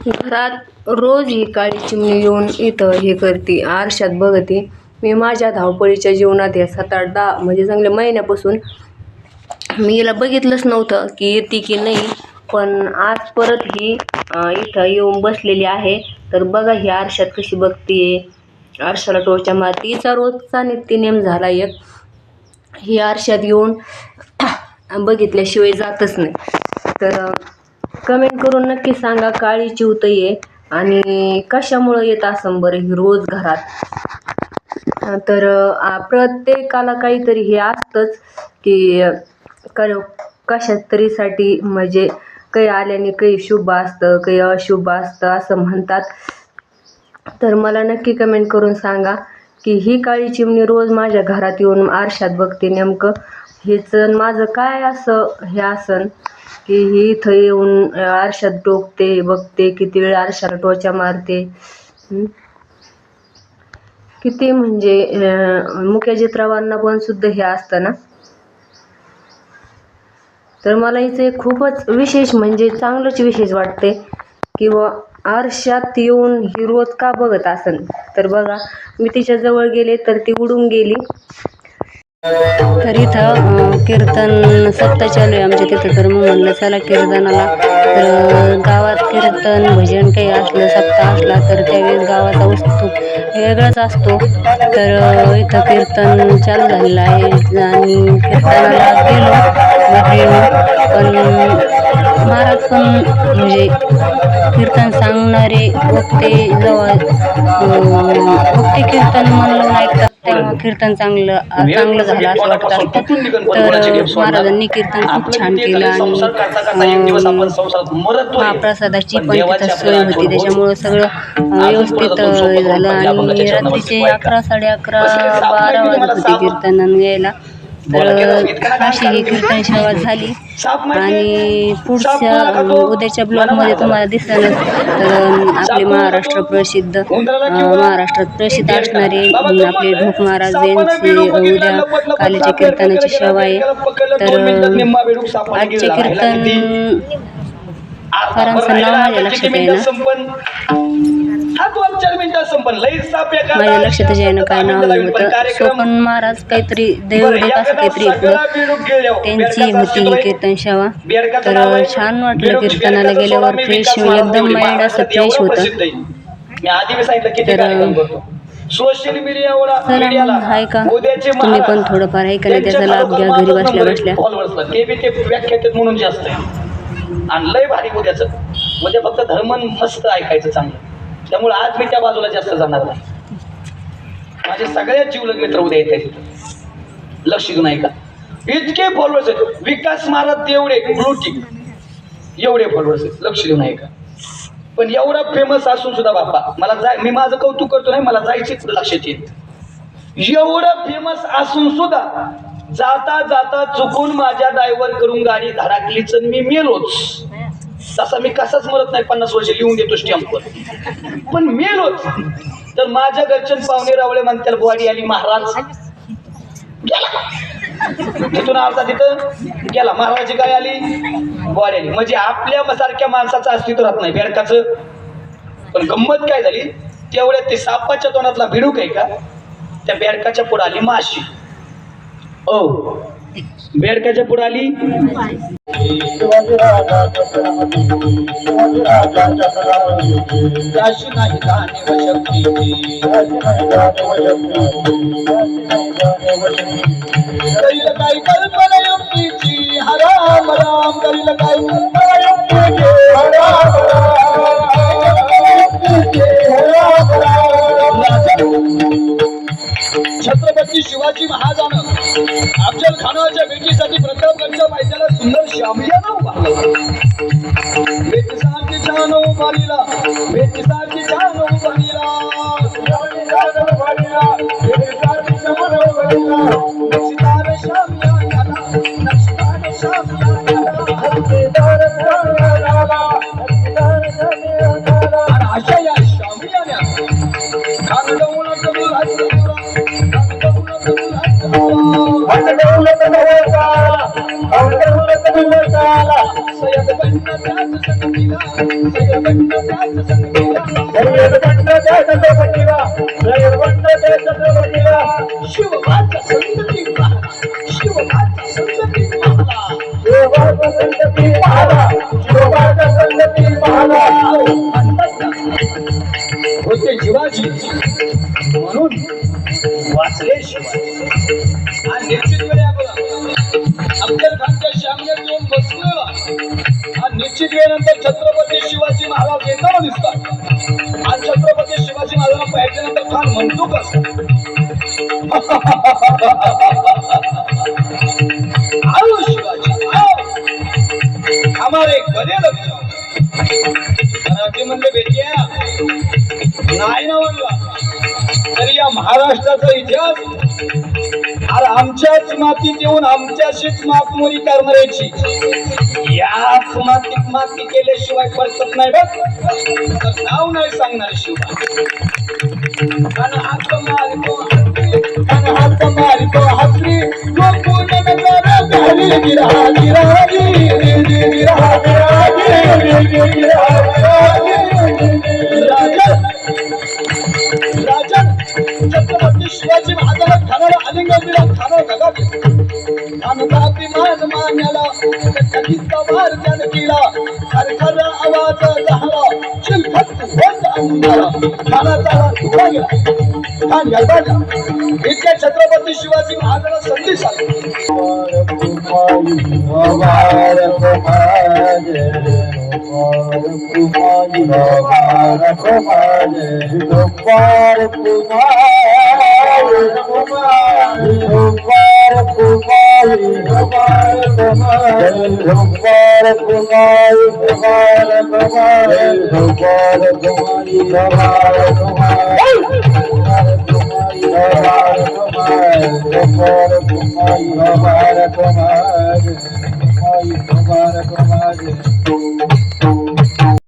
घरात रोज ही काळी चिमणी येऊन इथं हे करते आरशात बघते. मी माझ्या धावपळीच्या जीवनात या सात आठ दहा म्हणजे चांगल्या महिन्यापासून मी हिला बघितलंच नव्हतं की येते की नाही. पण आज परत ही इथं येऊन बसलेली आहे. तर बघा ही आरशात कशी बघते आरशाला टोचा मातीचा हिचा रोजचा नित्यनेम झाला एक. ही आरशात येऊन बघितल्याशिवाय जातच नाही. तर कमेंट करून नक्की सांगा काळी चिवत ये आणि कशामुळं येत असं बरं ही रोज घरात? तर प्रत्येकाला काहीतरी हे असतंच की कर तरीसाठी म्हणजे काही आल्याने काही शुभ असतं काही अशुभ असतं असं म्हणतात. तर मला नक्की कमेंट करून सांगा की ही काळी चिमणी रोज माझ्या घरात येऊन आरशात बघते नेमकं. हेच माझं काय असं हे आसन की ही इथं येऊन आरशात डोकते बघते किती वेळ आरशाला टोचा मारते. किती म्हणजे अं, पण सुद्धा हे असतं ना? तर मला हिचं एक खूपच विशेष म्हणजे चांगलंच विशेष वाटते किंवा आरशात येऊन ही रोज का बघत असन? तर बघा मी तिच्या जवळ गेले तर ती उडून गेली. तर इथं कीर्तन सत्ता चालू आहे आमच्या तिथं. तर मग म्हणलं चला कीर्तनाला. तर गावात कीर्तन भजन काही असलं सप्ताह असला तर त्यावेळेस गावाचा वस्तू वेगळाच असतो. तर इथं कीर्तन चालू झालेलं आहे. आणि कीर्तनाला गेलो पण महाराज पण म्हणजे कीर्तन सांगणारे वक्ते जवळ वक्ते कीर्तन म्हणलं ऐकतात तेव्हा कीर्तन चांगलं चांगलं झालं असं वाटत. असतं तर महाराजांनी कीर्तन खूप छान केलं आणि महाप्रसादाची पण तिथं सोय होती त्याच्यामुळं सगळं व्यवस्थित झालं आणि रात्रीचे अकरा साडे अकरा बारा वाजत होते कीर्तनानं यायला तर अशी ही कीर्तन सेवा झाली. आणि पुढच्या उद्याच्या ब्लॉगमध्ये तुम्हाला दिसेलच तर आपले महाराष्ट्र प्रसिद्ध महाराष्ट्रात प्रसिद्ध असणारे आपले ढोक महाराज यांची उद्या कालीच्या कीर्तनाची सेवा आहे. तर आजचे कीर्तन फारांचं नाव माझ्या लक्षात माझ्या लक्षात येईना काय नाव होतं. सोपन महाराज काहीतरी देवडेक असं काहीतरी त्यांची होती ही कीर्तन सेवा तर छान वाटलं कीर्तनाला गेल्यावर फ्रेश एकदम माइंड असं फ्रेश होतं. तर, सोशल मीडियावर का? तुम्ही पण थोडंफार आहे का नाही त्याचा लाभ घ्या घरी बसल्या बसल्या. ते बी ते व्याख्यात म्हणून जास्त आहे. आणि लय भारी उद्याचं. उद्या फक्त धर्म मस्त ऐकायचं चांगलं. त्यामुळे आज मी त्या बाजूला जास्त जाणार नाही. माझे सगळ्यात जीवलग मित्र उद्या येत आहेत लक्ष देऊन ऐका इतके फॉलोअर्स आहेत. विकास महाराज एवढे ब्लूटिक एवढे फॉलोअर्स आहेत. लक्ष देऊन ऐका पण एवढा फेमस असून सुद्धा बाप्पा मला जाय मी माझं कौतुक करतो नाही मला जायचेच लक्षात येत. एवढं फेमस असून सुद्धा जाता जाता चुकून माझ्या ड्रायव्हर करून गाडी धडाकलीच मी मेलोच. तसा मी कसाच मरत नाही पन्नास वर्ष लिहून देतो स्टॅम्पवर पण मेलोच. तर माझ्या घरच्यान पाहुणे रावळे म्हणतात बुवाडी आली महाराज. गेला. तिथून आलता तिथं. गेला. महाराजाची काय आली. बुवाडी आली. म्हणजे आपल्या सारख्या माणसाचं अस्तित्व राहत नाही बेडकाचं. पण गंमत काय झाली? तेवढ्यात ते सापाच्या तोंडातला भिडूक आहे का? त्या बेडकाच्या पुढे आली माशी. ओ बेडकाच्या पुढे आली? नाही कल्पना युक्तीची हराम राम करील कल्पना युक्तीची हराम छत्रपती शिवाजी महाराज खानाच्या भेटीसाठी प्रतापगडच्या पायथ्याला सुंदर शामियाना उभारला भेटीसाठी छान उभारीला भेटीसाठी छान उभारीला नक्षीदार संगती पाहला शिवबाचा संगती संतती संतती होते शिवाजी म्हणून वाचले शिवाजी. आणि आपण खानच्या श्यामने दोन बसलेला निश्चित वेळेनंतर छत्रपती शिवाजी महाराज येताना दिसतात. आणि छत्रपती शिवाजी महाराजांना पाहिल्यानंतर खान म्हणतो कसं आओ शिवाजी आओ हमारे गले लग मराठी राजे म्हणले बेटिया नाही ना म्हणला. तरी या महाराष्ट्राचा इतिहास अरे आमच्याच मातीत येऊन आमच्याशीच मातमोरी करणाऱ्याची. याच मातीत माती केल्याशिवाय पडत नाही बघ. तर नाव नाही सांगणार शिवाय. हात मारितो हात मारितो कधीचा वार त्यानं केला खरखर आवाज झाला चिलखत होत अंधारा. खाना हात उभा गेला खान गरबाडला इतक्या छत्रपती शिवाजी महाराजांना झोकार बाई बारोकर बुमाई